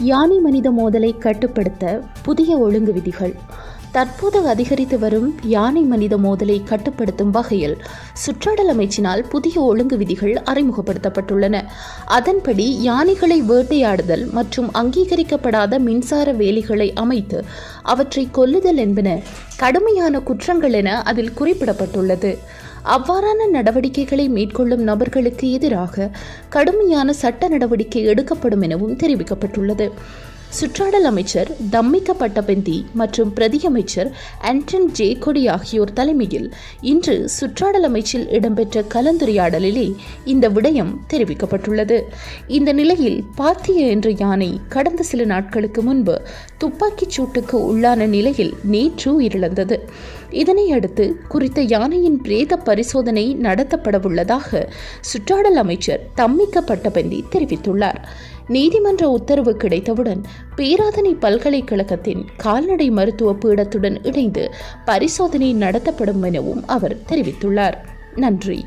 யானை மனித மோதலை கட்டுப்படுத்த புதிய ஒழுங்கு விதிகள். தற்போது அதிகரித்து வரும் யானை மனித மோதலை கட்டுப்படுத்தும் வகையில் சுற்றாடல் அமைச்சினால் புதிய ஒழுங்கு விதிகள் அறிமுகப்படுத்தப்பட்டுள்ளன. அதன்படி யானைகளை வேட்டையாடுதல் மற்றும் அங்கீகரிக்கப்படாத மின்சார வேலிகளை அமைத்து அவற்றை கொல்லுதல் என்பன கடுமையான குற்றங்கள் என அதில் குறிப்பிடப்பட்டுள்ளது. அவ்வாறான நடவடிக்கைகளை மேற்கொள்ளும் நபர்களுக்கு எதிராக கடுமையான சட்ட நடவடிக்கை எடுக்கப்படும் எனவும் தெரிவிக்கப்பட்டுள்ளது. சுற்றாடல் அமைச்சர் தம்மிக்க பட்டபெந்தி மற்றும் பிரதியமைச்சர் ஆண்டன் ஜேகொடி ஆகியோர் தலைமையில் இன்று சுற்றாடல் அமைச்சில் இடம்பெற்ற கலந்துரையாடலிலே இந்த விடயம் தெரிவிக்கப்பட்டுள்ளது. இந்த நிலையில் பாத்திய என்ற யானை கடந்த சில நாட்களுக்கு முன்பு துப்பாக்கிச் சூட்டுக்கு உள்ளான நிலையில் நேற்று உயிரிழந்தது. இதனை அடுத்து குறித்த யானையின் பிரேத பரிசோதனை நடத்தப்படவுள்ளதாக சுற்றாடல் அமைச்சர் தம்மிக்க பட்டபெந்தி தெரிவித்துள்ளார். நீதிமன்ற உத்தரவு கிடைத்தவுடன் பேராதனை பல்கலைக்கழகத்தின் கால்நடை மருத்துவ பீடத்துடன் இணைந்து பரிசோதனை நடத்தப்படும் எனவும் அவர் தெரிவித்துள்ளார். நன்றி.